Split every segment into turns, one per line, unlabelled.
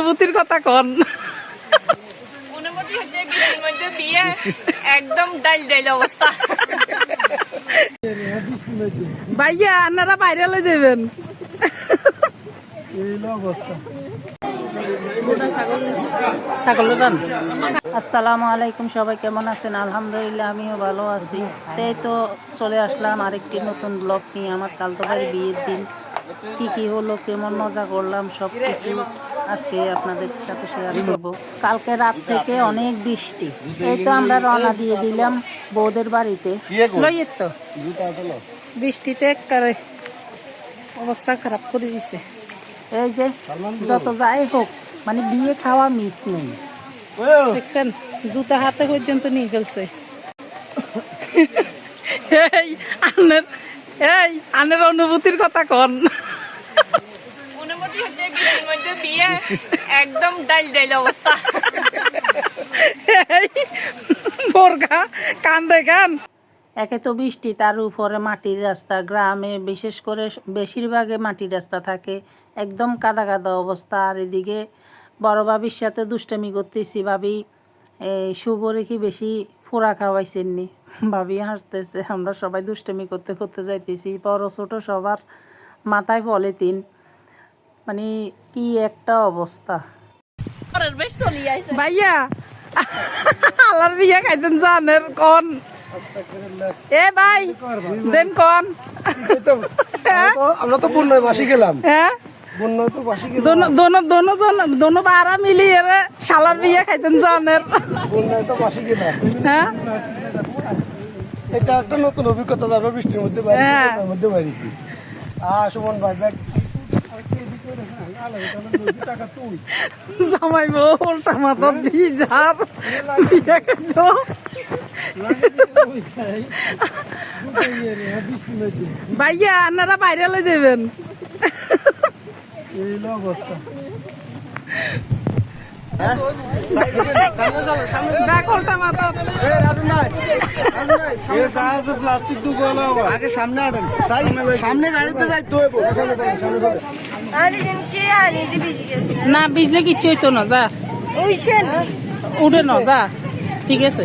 অনুভূতির কথা কন।
অনুমতি হচ্ছে মধ্যে বিয়ে একদম ডাইল ডাইল অবস্থা।
ভাইয়া আপনারা বাইরে লয়ে যাবেন
আসসালামু আলাইকুম সবাই কেমন আছেন? আলহামদুলিল্লাহ আমিও ভালো আছি। তাই তো চলে আসলাম আরেকটি নতুন ব্লগ নিয়ে। আমার কালতো ভাই বিয়ের দিন। কি কি হলো কেমন মজা করলাম সব কিছু আজকে আপনাদের সাথে শেয়ার করব। কালকে রাত থেকে অনেক বৃষ্টি। এই তো আমরা রওনা দিয়ে দিলাম বৌদের বাড়িতে।
তো। বৃষ্টিতে একেবারে অবস্থা খারাপ করে দিছে।
এই যে যত যাই হোক মানে বিয়ে খাওয়া মিস নেই।
দেখছেন? জুতা হাতে পর্যন্ত নিয়ে ফেলছে। এই আনের এই আনের অনুভূতির কথা কন।
মধ্যে বিয়ে একদম ডাইল ডাইল অবস্থা।
বোরগা কান?
একে তো বৃষ্টি তার উপরে মাটির রাস্তা। গ্রামে বিশেষ করে বেশিরভাগে মাটির রাস্তা থাকে। একদম কাদা কাদা অবস্থা। আর এদিকে বড় ভাবির সাথে দুষ্টামি করতেছি ভাবি। এই শুভ রেখি বেশি ফোড়া খাওয়াইছেননি? ভাবি হাসতেছে আমরা সবাই দুষ্টামি করতে করতে যাইতেছি। বড় ছোট সবার মাথায় পলিথিন। মানে কি একটা অবস্থা।
পরের বেশ চলি আইছে।
ভাইয়া আল্লাহর বিয়ে খাইতেন জানের কন। এ ভাই দেন কন।
আমরা তো বন্যায় বাসি গেলাম।
হ্যাঁ?
বন্যায় তো বাসি গেলাম।
দোনো দোনো দোনো জন দোনো বারা মিলিয়ে শালার বিয়ে খাইতেন জানের
বন্যায় তো বাসি গেলাম।
হ্যাঁ?
এটা একটা নতুন অভিজ্ঞতা যাবে বৃষ্টির মধ্যে বাইরে
হ্যাঁ।
মধ্যে বাইরেছি। আ সুমন ভাই
জামাই বউ উল্টা মাথা দিয়ে যার বিয়ে খাইতো ভাইয়া আপনারা বাইরে লয়ে যাবেন।
প্লাস্টিক আগে সামনে আনেন সামনে গাড়িতে যাই তো
না বিজলে কিচ্ছু হইতো না যা। উঠে না। যা। ঠিক আছে।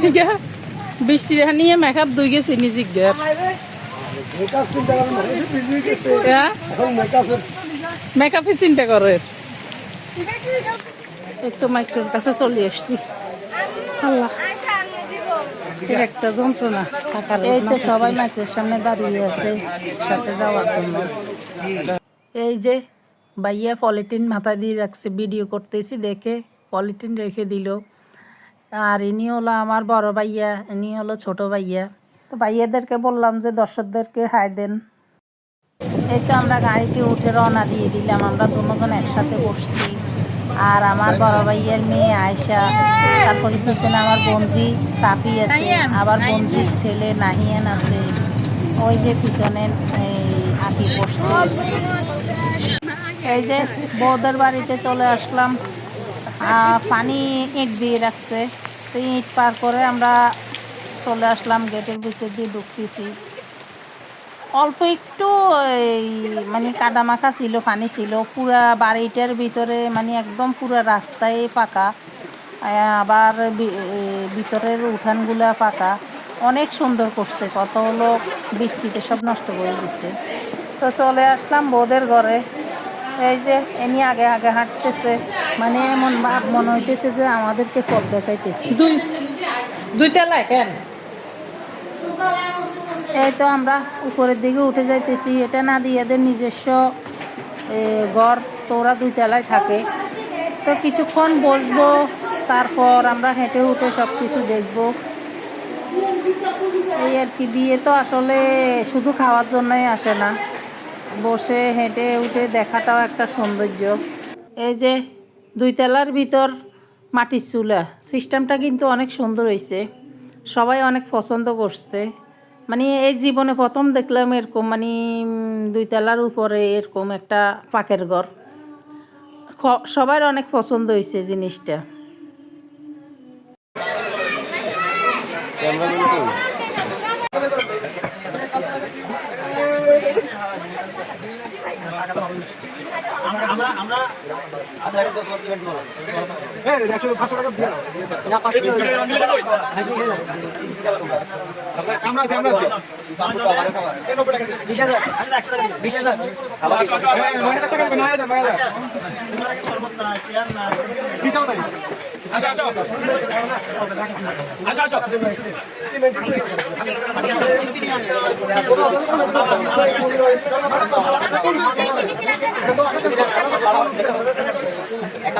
ঠিক আছে বৃষ্টি নিয়ে মেকআপ দুই গেছে নিজে ঘর
মেকআপ চিন্তা
করে এই তো মাইক্রোর কাছে চলে এসছি আল্লাহ। এর একটা যন্ত্রণা থাকার
এই তো সবাই মাইক্রোর সামনে দাঁড়িয়ে আছে সাথে যাওয়ার জন্য। এই যে ভাইয়া পলিথিন মাথায় দিয়ে রাখছে ভিডিও করতেছি দেখে পলিথিন রেখে দিল। আর ইনি হলো আমার বড় ভাইয়া ইনি হলো ছোট ভাইয়া। তো ভাইয়াদেরকে বললাম যে দর্শকদেরকে হাই দেন। এই তো আমরা গাড়িতে উঠে রওনা দিয়ে দিলাম আমরা দুজন একসাথে বসছি। আর আমার বড় ভাইয়ের মেয়ে আয়সা তারপরে পিছনে আমার বঞ্জি সাফি আছে, আবার বঞ্জির ছেলে নাহিয়ান আছে। ওই যে পিছনে আঁকি বসছে। এই যে বৌদের বাড়িতে চলে আসলাম। পানি ইট দিয়ে রাখছে। তো ইট পার করে আমরা চলে আসলাম, গেটের ভিতর দিয়ে ঢুকতেছি। অল্প একটু মানে কাদামাখা ছিল, পানি ছিল, পুরা বাড়িটার ভিতরে মানে একদম পুরা রাস্তায় পাকা। আবার ভিতরের উঠানগুলা পাকা। অনেক সুন্দর করছে, কত হলো বৃষ্টিতে সব নষ্ট করে দিচ্ছে তো চলে আসলাম বৌদের ঘরে। এই যে এনি আগে আগে হাঁটতেছে। মানে এমন ভাব মনে হইতেছে যে আমাদেরকে পথ দেখাইতেছে।
দুই দুইটা কেন?
এই তো আমরা উপরের দিকে উঠে যাইতেছি। এটা না দিয়ে এদের নিজস্ব ঘর তো ওরা দুই তলায় থাকে। তো কিছুক্ষণ বসবো, তারপর আমরা হেঁটে উঠে সব কিছু দেখব। এই আর কি, বিয়ে তো আসলে শুধু খাওয়ার জন্যই আসে না। বসে হেঁটে উঠে দেখাটাও একটা সৌন্দর্য। এই যে দুই তলার ভিতর মাটির চুলা সিস্টেমটা কিন্তু অনেক সুন্দর হয়েছে সবাই অনেক পছন্দ করছে। মানে এই জীবনে প্রথম দেখলাম এরকম মানে দুইতলার দুই তলার উপরে এরকম একটা পাকের ঘর। সবার অনেক পছন্দ হয়েছে জিনিসটা। আসো আসো আসো আসো আসো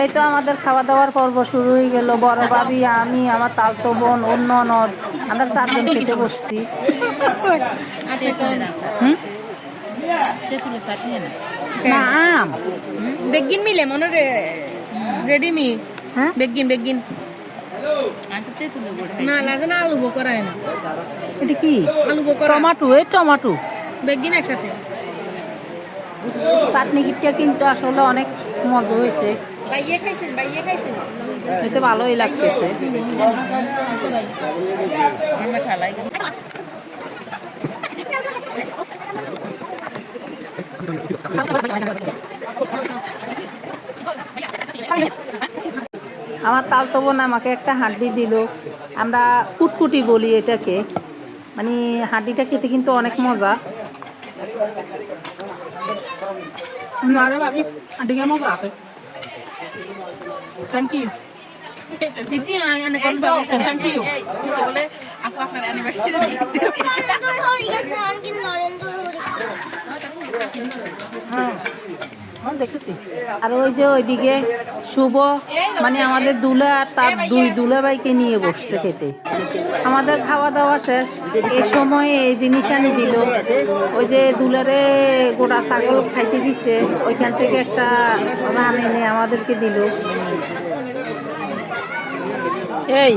এই তো আমাদের খাওয়া দাওয়ার পর্ব শুরু হয়ে গেল। বড় ভাবি আমি আমার তালতো বোন অন্য নদ আমরা চারজন খেতে বসছি। না। আম
বেগিন মিলে মনে রে রেডি মি
হ্যাঁ?
বেগিন বেগিন না লাগে না আলু বো করায় না।
এটা কি?
আলু বো
টমাটো এই টমাটো।
বেগিন একসাথে।
চাটনি কিটটা কিন্তু আসলে অনেক মজা হয়েছে। এতে ভালোই লাগতেছে।
আমরা
আমার তালতো বোন আমাকে একটা হাড্ডি দিল। আমরা কুটকুটি বলি এটাকে। মানে হাড্ডিটা খেতে কিন্তু অনেক মজা।
থ্যাংক ইউ
থ্যাংক ইউ আপু আপনার অ্যানিভার্সারি
হ্যাঁ আর ওই যে ওইদিকে শুভ মানে আমাদের দুলা আর তার দুই দুলাভাইকে নিয়ে বসছে খেতে। আমাদের খাওয়া দাওয়া শেষ। এ সময়ে এই জিনিস আনি দিল। ওই যে দুলারে গোটা ছাগল খাইতে দিছে, ওইখান থেকে একটা রান এনে আমাদেরকে দিল। এই।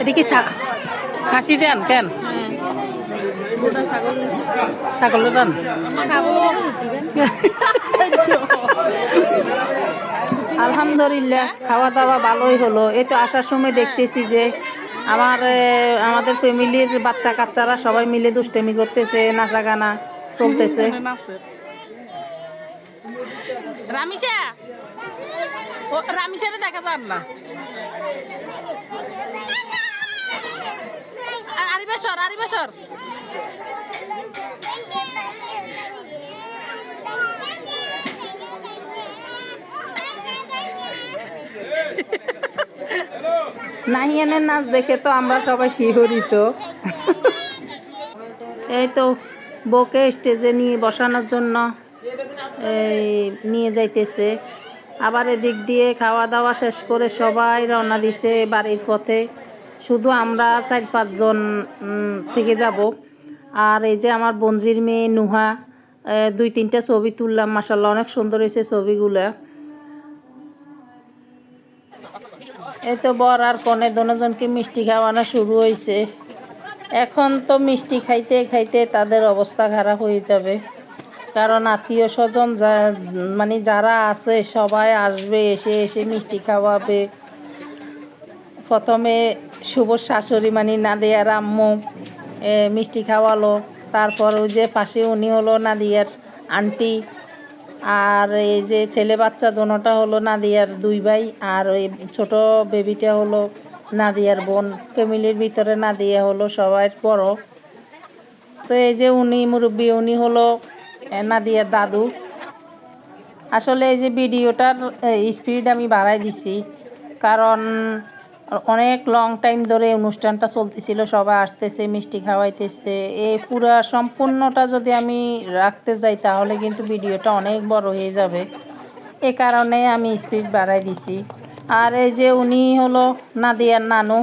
এটা কি খাসি দেন কেন? ছাগলের রান আলহামদুলিল্লাহ খাওয়া দাওয়া ভালোই হলো। এই তো আসার সময় দেখতেছি যে আমার আমাদের ফ্যামিলির বাচ্চা কাচ্চারা সবাই মিলে দুষ্টেমি করতেছে নাচা গানা চলতেছে।
রামিসা ও রামিসারে দেখা যান না।
নাহিয়ানের নাচ দেখে তো আমরা সবাই শিহরিত এই তো বউকে স্টেজে নিয়ে বসানোর জন্য এই নিয়ে যাইতেছে। আবার এদিক দিয়ে খাওয়া দাওয়া শেষ করে সবাই রওনা দিছে বাড়ির পথে। শুধু আমরা চার পাঁচজন থেকে যাব। আর এই যে আমার বঞ্জির মেয়ে নুহা দুই তিনটা ছবি তুললাম মাসাল্লাহ অনেক সুন্দর হয়েছে ছবিগুলা। এই তো বর আর কনে দুজনকে মিষ্টি খাওয়ানো শুরু হয়েছে। এখন তো মিষ্টি খাইতে খাইতে তাদের অবস্থা খারাপ হয়ে যাবে। কারণ আত্মীয় স্বজন যা মানে যারা আছে, সবাই আসবে, এসে এসে মিষ্টি খাওয়াবে। প্রথমে শুভ শাশুড়ি মানে নাদিয়ার আম্মু মিষ্টি খাওয়ালো। তারপর ওই যে পাশে উনি হলো নাদিয়ার আন্টি, আর এই যে ছেলে বাচ্চা দোনোটা হলো নাদিয়ার দুই ভাই, আর ওই ছোট বেবিটা হলো নাদিয়ার বোন। ফ্যামিলির ভিতরে নাদিয়া হলো সবাই বড়। তো এই যে উনি মুরব্বী, উনি হলো নাদিয়ার দাদু। আসলে এই যে ভিডিওটার স্পিড আমি বাড়াই দিছি। কারণ অনেক লং টাইম ধরে অনুষ্ঠানটা চলতেছিল, সবাই আসতেছে, মিষ্টি খাওয়াইতেছে। এই পুরা সম্পূর্ণটা যদি আমি রাখতে যাই, তাহলে কিন্তু ভিডিওটা অনেক বড় হয়ে যাবে। এ কারণে আমি স্পিড বাড়াই দিছি। আর এই যে উনি হলো নাদিয়ার নানু,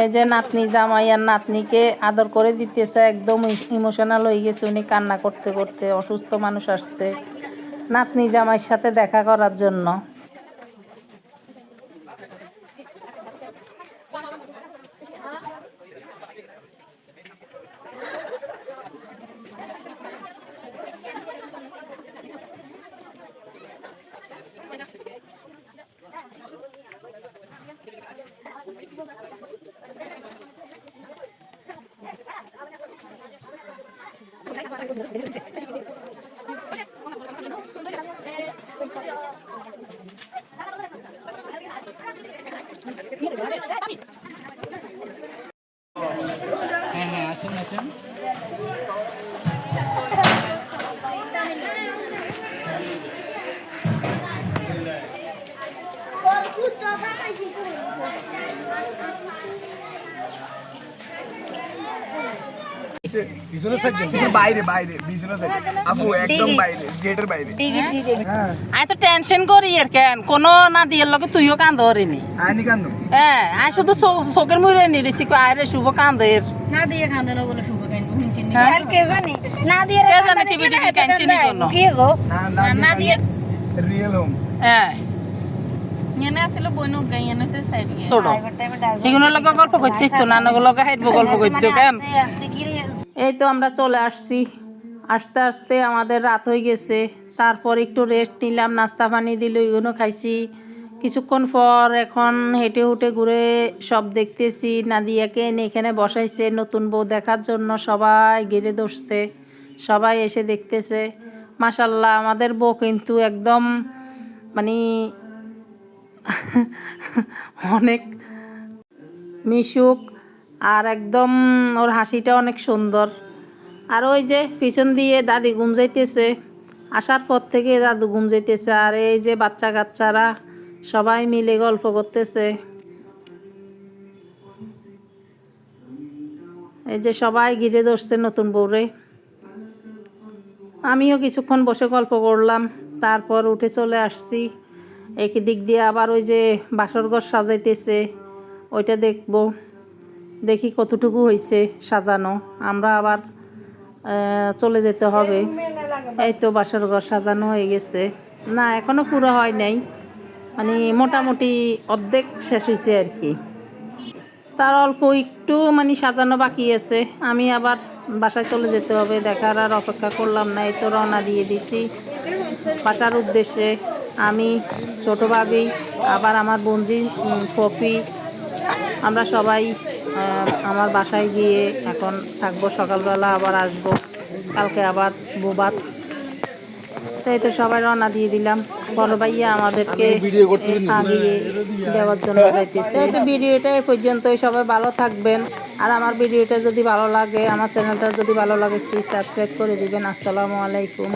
এই যে নাতনি জামাই আর নাতনিকে আদর করে দিতেছে, একদম ইমোশনাল হয়ে গেছে উনি কান্না করতে করতে, অসুস্থ মানুষ আসছে। নাতনি জামাইয়ের সাথে দেখা করার জন্য। Mình sẽ sử dụng.
পিছনে সাইড বাইরে বাইরে পিছনে সাইড আপু একদম বাইরে গেটের বাইরে। হ্যাঁ।
তো টেনশন করি আর কেন কোনো না দিয়ে লগে তুইও কান্দ হরিনি।
আইনি কান্দু।
হ্যাঁ আই শুধু চো- চোখের মুড়ে নিরেছি কো আরে শুভ কান্দের।
না দিয়ে খান্দে না বলে শুভ কেন
হ্যাঁ?
কে জানি? না দিয়ে
কে জানে টিভি টিভি কাঁদছিনি কোনো।
কি গো
না না
না দিয়ে
রিয়েল হোম।
হ্যাঁ।
বইনো গাই এনে সে সাইড গিয়ে।
তোড়ো। এগুলোর লগে গল্প করতে তো নানক লগে হাইটবো গল্প করতে কেন?
আস্তে কি রে
এই তো আমরা চলে আসছি। আস্তে আস্তে আমাদের রাত হয়ে গেছে। তারপর একটু রেস্ট নিলাম, নাস্তা পানি দিল ওইগুলো খাইছি। কিছুক্ষণ পর এখন হেঁটে হুটে ঘুরে সব দেখতেছি। নাদিয়াকে এনে এখানে বসাইছে নতুন বউ দেখার জন্য। সবাই ঘিরে ধরছে, সবাই এসে দেখতেছে। মাসাল্লাহ আমাদের বউ কিন্তু একদম মানে অনেক মিশুক। আর একদম ওর হাসিটা অনেক সুন্দর। আর ওই যে পিছন দিয়ে দাদি ঘুম যাইতেছে, আসার পর থেকে দাদু ঘুম যাইতেছে আর এই যে বাচ্চা কাচ্চারা সবাই মিলে গল্প করতেছে। এই যে সবাই ঘিরে ধরছে নতুন বউরে। আমিও কিছুক্ষণ বসে গল্প করলাম, তারপর উঠে চলে আসছি। একই দিক দিয়ে আবার ওই যে বাসর ঘর সাজাইতেছে, ওইটা দেখব। দেখি কতটুকু হয়েছে সাজানো। আমরা আবার চলে যেতে হবে। এই তো বাসর ঘর সাজানো হয়ে গেছে। না, এখনও পুরো হয় নাই। মানে মোটামুটি অর্ধেক শেষ হয়েছে আর কি। তার অল্প একটু মানে সাজানো বাকি আছে। আমি আবার বাসায় চলে যেতে হবে। দেখার আর অপেক্ষা করলাম না। এই তো রওনা দিয়ে দিছি। বাসার উদ্দেশ্যে আমি, ছোট ভাবি, আবার আমার বঞ্জি পপি আমরা সবাই আমার বাসায় গিয়ে এখন থাকব সকালবেলা আবার আসব কালকে আবার বোবাত। তাই তো সবাই রওনা দিয়ে দিলাম। বড় ভাইয়া আমাদেরকে আগিয়ে দেওয়ার জন্য যাইতেছে। এই তো ভিডিওটা এই পর্যন্তই। সবাই ভালো থাকবেন। আর আমার ভিডিওটা যদি ভালো লাগে আমার চ্যানেলটা যদি ভালো লাগে প্লিজ সাবস্ক্রাইব করে দিবেন। আসসালামু আলাইকুম।